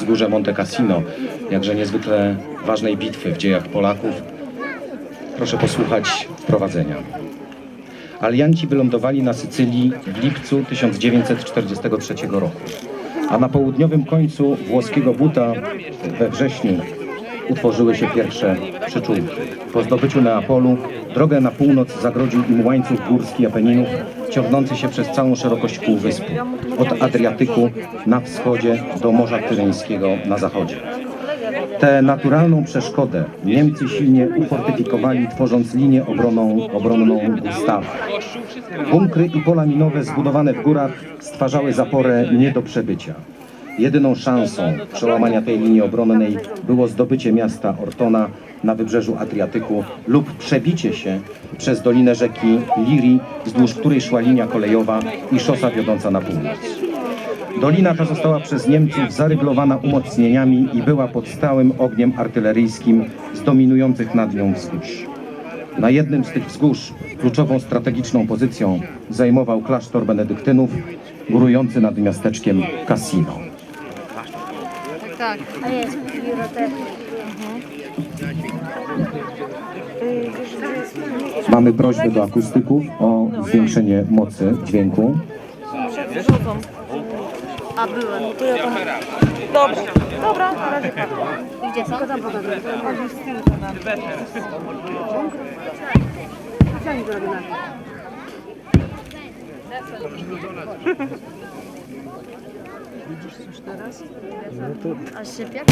wzgórze Monte Cassino, jakże niezwykle ważnej bitwy w dziejach Polaków. Proszę posłuchać wprowadzenia. Alianci wylądowali na Sycylii w lipcu 1943 roku, a na południowym końcu włoskiego buta we wrześniu utworzyły się pierwsze przyczółki. Po zdobyciu Neapolu drogę na północ zagrodził im łańcuch górski Apeninów, ciągnący się przez całą szerokość półwyspu, od Adriatyku na wschodzie do Morza Tyryńskiego na zachodzie. Tę naturalną przeszkodę Niemcy silnie ufortyfikowali, tworząc linię obronną, obronną Gustawa. Bunkry i pola minowe zbudowane w górach stwarzały zaporę nie do przebycia. Jedyną szansą przełamania tej linii obronnej było zdobycie miasta Ortona na wybrzeżu Adriatyku lub przebicie się przez dolinę rzeki Liri, wzdłuż której szła linia kolejowa i szosa wiodąca na północ. Dolina ta została przez Niemców zaryglowana umocnieniami i była pod stałym ogniem artyleryjskim z dominujących nad nią wzgórz. Na jednym z tych wzgórz kluczową strategiczną pozycją zajmował klasztor benedyktynów, górujący nad miasteczkiem Cassino. Tak. A jest, biblioteka. Mamy prośbę do akustyków o zwiększenie mocy dźwięku. A byłem. Dobra, dobra, na razie tak. Gdzie są? Chodzi z tyłu to nam. A sypiak?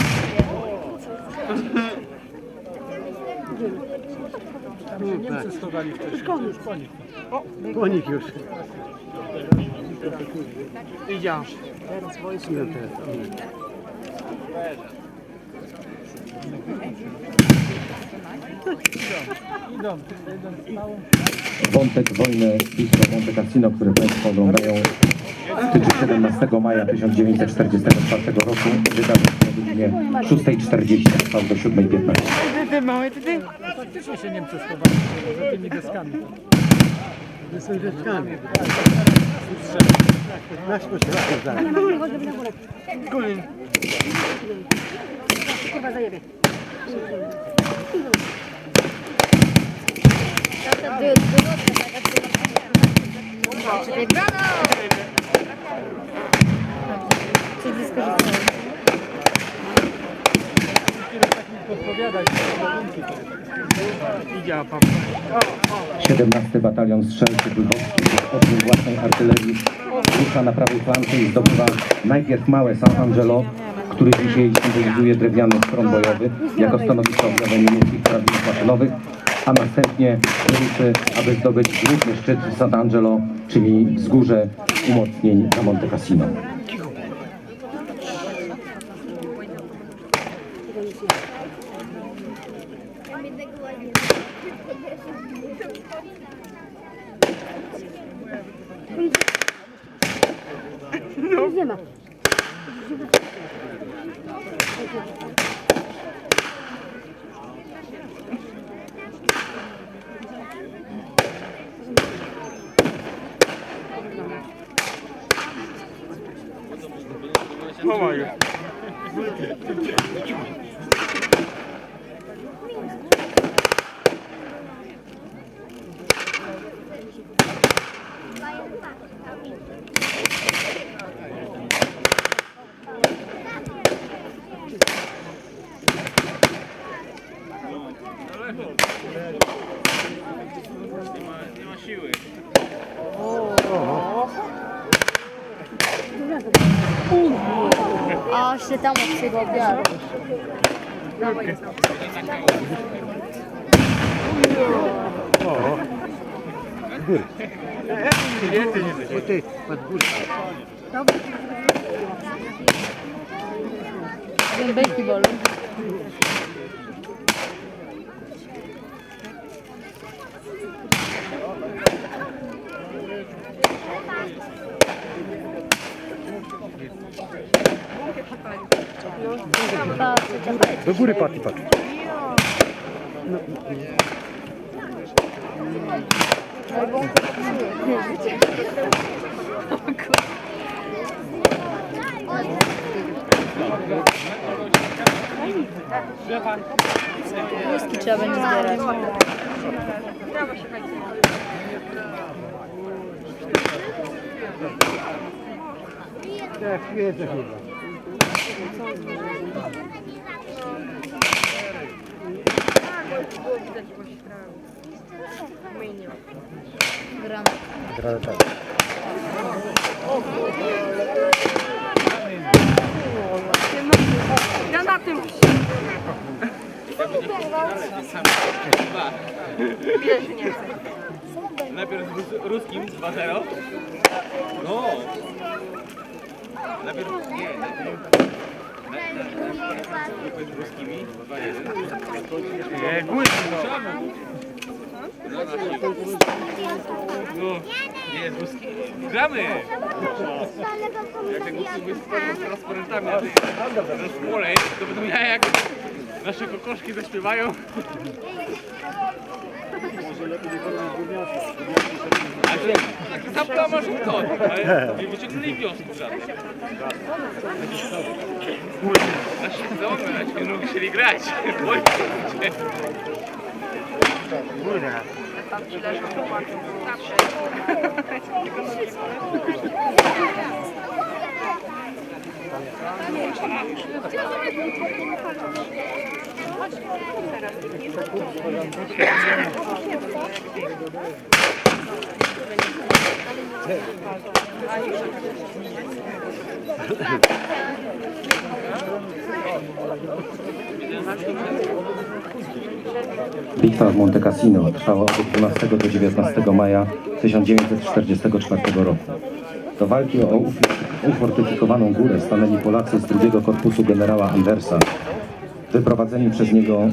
Konik już. Idzie. Teraz wojsko. Wątek wojny bitwy Monte Cassino, który Państwo oglądają, tyczy 17 maja 1944 roku. Wydarzeń o godzinie 6.40 trwał do 7.15. Ty, ty, małe, ty, ty. Faktycznie się Niemcy schowali za tymi deskami. Deskami. Coś blisko rzucałem. Podpowiadać. Idzie, papa. 17 Batalion Strzelcy Lwowski z ogniu własnej artylerii rusza na prawej flance i zdobywa najpierw małe San Angelo, który dzisiaj symbolizuje drewniany stron bojowy jako stanowisko obrony niemieckich karabinów maszynowych, a następnie ruszy, aby zdobyć główny szczyt San Angelo, czyli wzgórze umocnień na Monte Cassino. Deuxième. How are you? A się tam od tego obiadu. O ty, pod górę. Zębeki bolą. Ta trzecia bajka. Do góry patrz, patrz. To Łuski trzeba będzie zbierać. Jak wiedzę chyba. Gram. Ja na tym. Najpierw z rus- ruskim 2-0. No. Najpierw nie, najpierw. Ruskimi 2-1. Nie, górki. No, nie, z ruskimi. Gramy! Jak te głupcy wystawią z transparentami na tej- na szkole, to będą ja jak nasze kokoszki zaśpiewają. Sam kamarz i to, ale nie wyciągnęli wniosków żadnych. Nasi domy, nasi nie musieli grać. Boję się. Kurde. Bitwa w Monte Cassino trwała od 12 do 19 maja 1944 roku. Do walki o uf- ufortyfikowaną górę stanęli Polacy z drugiego korpusu generała Andersa, wyprowadzeni przez niego